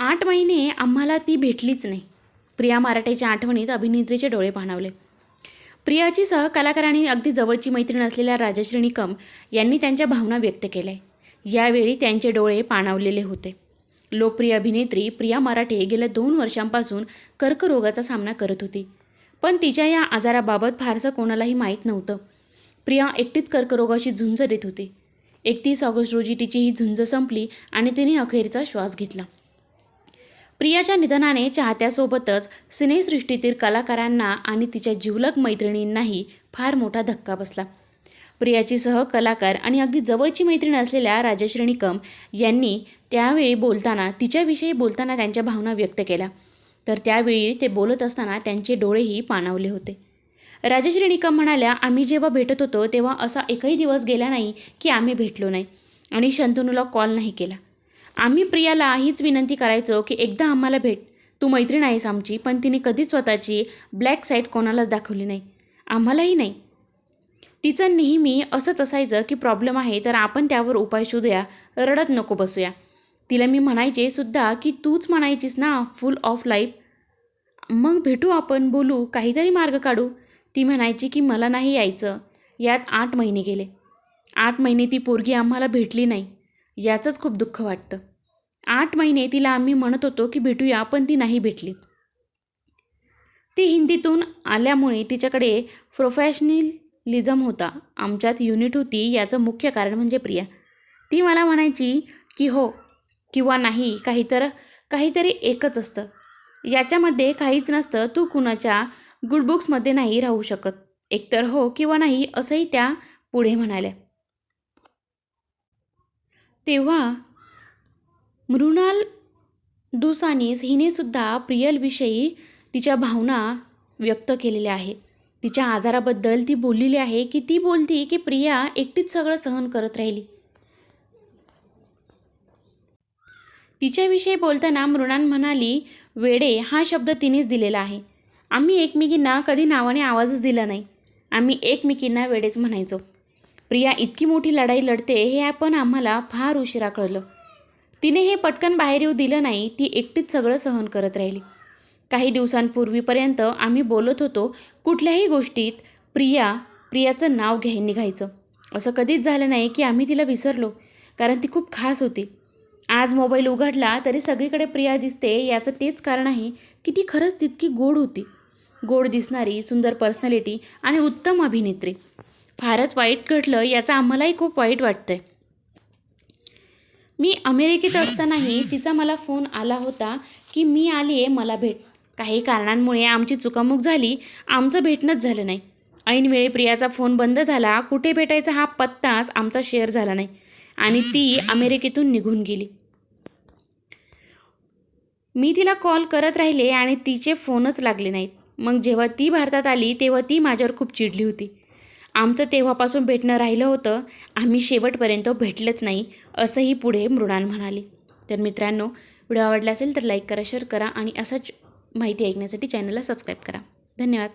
आठ महिने आम्हाला ती भेटलीच नाही. प्रिया मराठेच्या आठवणीत अभिनेत्रीचे डोळे पाणावले प्रियाची सहकलाकारांनी अगदी जवळची मैत्रीण असलेल्या राजश्री निकम यांनी त्यांच्या भावना व्यक्त केल्या. यावेळी त्यांचे डोळे पाणावलेले होते. लोकप्रिय अभिनेत्री प्रिया मराठे गेल्या दोन वर्षांपासून कर्करोगाचा सामना करत होती. पण तिच्या या आजाराबाबत फारसं कोणालाही माहीत नव्हतं. प्रिया एकटीच कर्करोगाशी झुंज देत होती. एकतीस ऑगस्ट रोजी तिची ही झुंज संपली आणि तिने अखेरचा श्वास घेतला. प्रियाच्या निधनाने चाहत्यासोबतच सिनेसृष्टीतील कलाकारांना आणि तिच्या जिवलग मैत्रिणींनाही फार मोठा धक्का बसला. प्रियाची सहकलाकार आणि अगदी जवळची मैत्रीण असलेल्या राजश्री निकम यांनी त्यावेळी बोलताना तिच्याविषयी बोलताना त्यांच्या भावना व्यक्त केल्या. तर त्यावेळी ते बोलत असताना त्यांचे डोळेही पाणावले होते. राजश्री निकम म्हणाल्या आम्ही जेव्हा भेटत होतो तेव्हा असा एकही दिवस गेला नाही की आम्ही भेटलो नाही आणि शंतनूला कॉल नाही केला. आम्ही प्रियाला हीच विनंती करायचो की एकदा आम्हाला भेट. तू मैत्रीण आहेस आमची पण तिने कधीच स्वतःची ब्लॅक साईट कोणालाच दाखवली नाही. आम्हालाही नाही. तिचं नेहमी असंच असायचं की प्रॉब्लेम आहे तर आपण त्यावर उपाय शोधूया रडत नको बसूया. तिला मी म्हणायचे सुद्धा की तूच म्हणायचीस ना फुल ऑफ लाईफ मग भेटू आपण बोलू काहीतरी मार्ग काढू. ती म्हणायची की मला नाही यायचं. यात आठ महिने गेले. आठ महिने ती पोरगी आम्हाला भेटली नाही. याचंच खूप दुःख वाटतं. आठ महिने तिला आम्ही म्हणत होतो की भेटूया पण ती नाही भेटली. ती हिंदीतून आल्यामुळे तिच्याकडे प्रोफेशनलिझम होता. आमच्यात युनिट होती याचं मुख्य कारण म्हणजे प्रिया. ती मला म्हणायची की हो किंवा नाही काहीतर काहीतरी एकच असतं. याच्यामध्ये काहीच नसतं तू कुणाच्या गुडबुक्समध्ये नाही राहू शकत. एकतर हो किंवा नाही असंही त्या पुढे म्हणाल्या. तेव्हा मृणाल दुसानीस हिनेसुद्धा प्रियलविषयी तिच्या भावना व्यक्त केलेल्या आहे. तिच्या आजाराबद्दल ती बोललेली आहे की ती बोलती की प्रिया एकटीच सगळं सहन करत राहिली. तिच्याविषयी बोलताना मृणाल म्हणाली वेडे हा शब्द तिनेच दिलेला आहे. आम्ही एकमेकींना कधी नावाने आवाजच दिला नाही. आम्ही एकमेकींना वेडेच म्हणायचो. प्रिया इतकी मोठी लढाई लढते हे आपण आम्हाला फार उशिरा कळलं. तिने हे पटकन बाहेर येऊ दिलं नाही ती एकटीच सगळं सहन करत राहिली. काही दिवसांपूर्वीपर्यंत आम्ही बोलत होतो कुठल्याही गोष्टीत प्रिया प्रियाचं नाव घ्याय निघायचं. असं कधीच झालं नाही की आम्ही तिला विसरलो कारण ती खूप खास होती. आज मोबाईल उघडला तरी सगळीकडे प्रिया दिसते याचं तेच कारण आहे की ती खरंच तितकी गोड होती. गोड दिसणारी सुंदर पर्सनॅलिटी आणि उत्तम अभिनेत्री. फारच वाईट घडलं याचं आम्हालाही खूप वाईट वाटतंय. मी अमेरिकेत असतानाही तिचा मला फोन आला होता की मी आली आहे मला भेट. काही कारणांमुळे आमची चुकामुक झाली. आमचं भेटणंच झालं नाही. ऐनवेळी प्रियाचा फोन बंद झाला. कुठे भेटायचा हा पत्ताच आमचा शेअर झाला नाही. आणि ती अमेरिकेतून निघून गेली. मी तिला कॉल करत राहिले आणि तिचे फोनच लागले नाहीत. मग जेव्हा ती भारतात आली तेव्हा ती माझ्यावर खूप चिडली होती. आमचं तेव्हापासून भेटणं राहिलं होतं. आम्ही शेवटपर्यंत भेटलंच नाही असंही पुढे मृणाल म्हणाली. तर मित्रांनो व्हिडिओ आवडला असेल तर लाईक करा शेअर करा आणि असाच माहिती ऐकण्यासाठी चॅनलला सबस्क्राईब करा. धन्यवाद.